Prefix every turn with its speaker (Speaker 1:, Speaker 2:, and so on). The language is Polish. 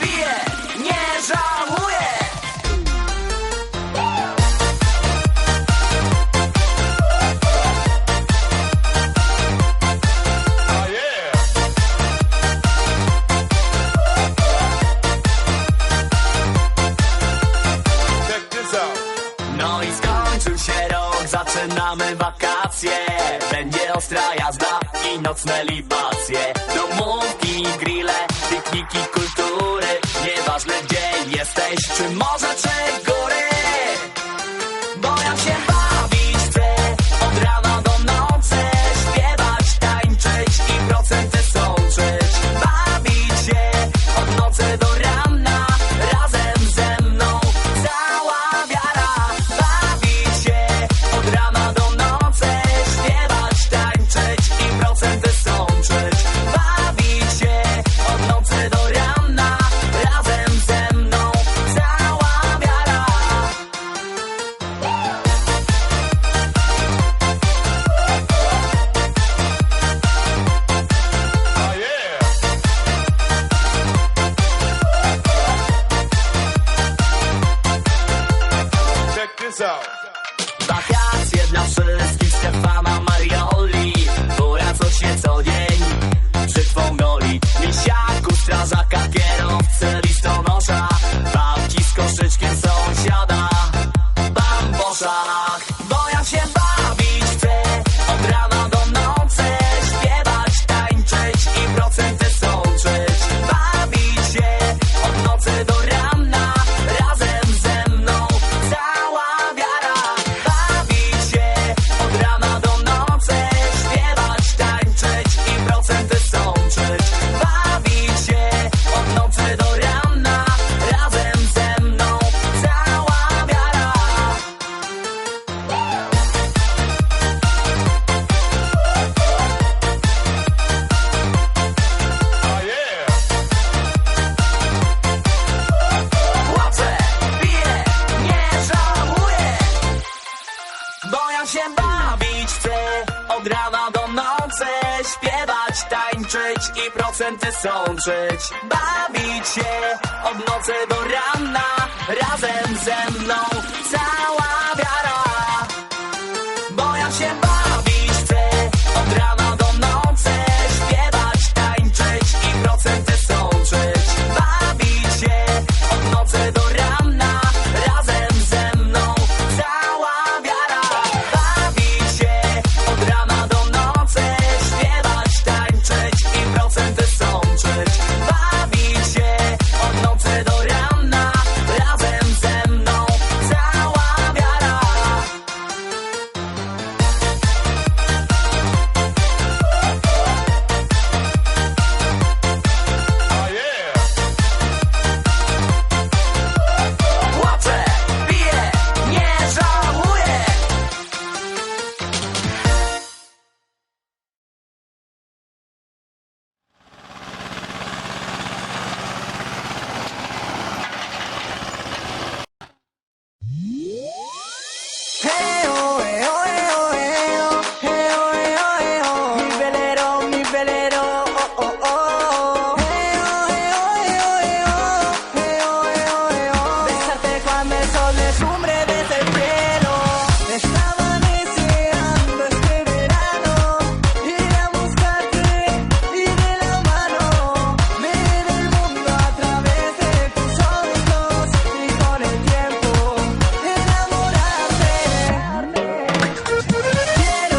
Speaker 1: piję, nie żałuję. No i skończył się rok, zaczynamy wakacje. Będzie ostra jazda i nocne libacje. Domówki multiculturelle So. chcę Od rana do nocy Śpiewać, tańczyć i procenty sączyć. Bawić się od nocy do rana Razem ze mną.